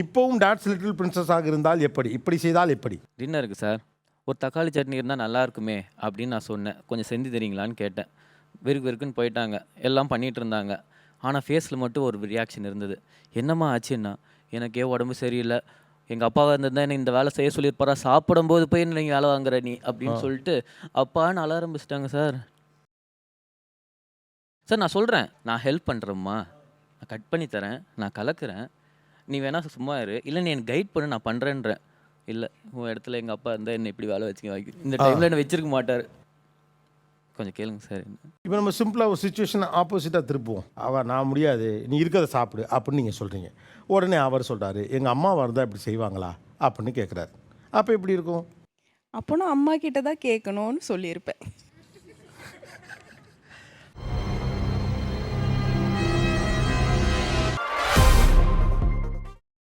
இப்போவும் dad's little பிரின்சஸாக இருந்தால் எப்படி? இப்படி செய்தால் எப்படி? டின்னருக்கு சார் ஒரு தக்காளி சட்னி இருந்தால் நல்லா இருக்குமே அப்படின்னு நான் சொன்னேன். கொஞ்சம் செஞ்சு தரீங்களான்னு கேட்டேன். வெறுக்கு வெறுக்குன்னு போயிட்டாங்க. எல்லாம் பண்ணிட்டு இருந்தாங்க. ஆனால் ஃபேஸில் மட்டும் ஒரு ரியாக்ஷன் இருந்தது. என்னம்மா ஆச்சுன்னா எனக்கே உடம்பு சரியில்லை. எங்கள் அப்பாவாக இருந்திருந்தா என்ன இந்த வேலை செய்ய சொல்லியிருப்பாரா? சாப்பிடும்போது போய் என்ன நீ வேலை வாங்குற நீ அப்படின்னு சொல்லிட்டு அப்பான்னு அழ ஆரம்பிச்சிட்டாங்க சார் சார் நான் சொல்கிறேன் நான் ஹெல்ப் பண்ணுறேம்மா நான் கட் பண்ணி தரேன். நான் கலக்குறேன். நீ வேணா சும்மா இரு. இல்லை நீ எனக்கு கைட் பண்ணு நான் பண்ணுறேன்றேன் இல்லை உன் இடத்துல எங்கள் அப்பா இருந்தால் என்ன இப்படி வேலை வச்சுக்க வைக்க இந்த டைமில் என்ன வச்சிருக்க மாட்டார். கொஞ்சம் கேளுங்க சார் இப்போ நம்ம சிம்பிளாக ஒரு சுச்சுவேஷனை ஆப்போசிட்டாக திருப்புவோம். அவ நான் முடியாது. நீ இருக்கிறத சாப்பிடு அப்படின்னு நீங்கள் சொல்கிறீங்க உடனே அவர் சொல்கிறாரு எங்கள் அம்மாவாக இருந்தால் இப்படி செய்வாங்களா? அப்படின்னு கேட்குறாரு அப்போ எப்படி இருக்கும்? அப்போ நான் அம்மா கிட்ட தான் கேட்கணும்னு சொல்லியிருப்பேன்.